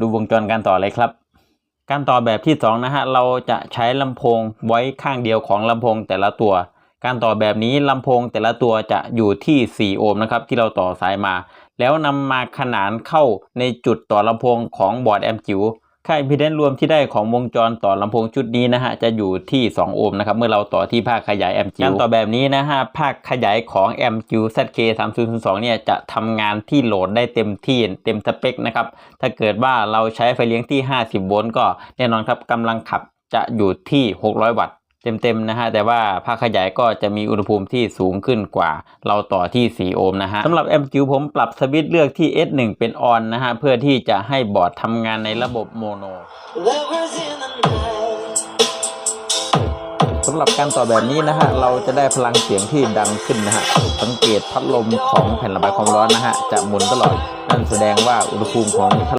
ดูวงจรการต่อเลยครับ การต่อแบบที่สองนะฮะเราจะใช้ลำโพงไว้ข้างเดียวของลำโพงแต่ละตัว การต่อแบบนี้ลำโพงแต่ละตัวจะอยู่ที่ 4 โอห์มนะครับที่เราต่อสายมา แล้วนำมาขนานเข้าในจุดต่อลำโพงของบอร์ดแอมป์จิ๋ว ค่าอิมพีแดนซ์รวมที่ได้ของวงจรต่อลำโพงชุดนี้นะฮะ จะอยู่ที่ 2 โอห์มนะครับ เมื่อเราต่อที่ภาคขยายแอมจิวการต่อแบบนี้นะฮะ ภาคขยายของแอมจิว ZK 3 0 0 2เนี่ย จะทำงานที่โหลดได้เต็มที่เต็มสเปคนะครับ ถ้าเกิดว่าเราใช้ไฟเลี้ยงที่ 50 โวลต์ก็แน่นอนครับกำลังขับจะอยู่ที่ 600 วัตต์ เต็มๆนะฮะแต่ว่าภาคขยายก็จะมีอุณหภูมิที่สูงขึ้นกว่า เราต่อที่ 4 โอห์มนะฮะสำหรับแอมป์จิ๋วผมปรับสวิตช์เลือกที่ S1 เป็นออนนะฮะเพื่อที่จะให้บอร์ดทำงานในระบบโมโนสำหรับการต่อแบบนี้นะฮะเราจะได้พลังเสียงที่ดังขึ้นนะฮะสังเกตพัดลมของแผ่นระบายความร้อนนะฮะจะหมุนตลอดนั่นแสดงว่าอุณหภูมิของ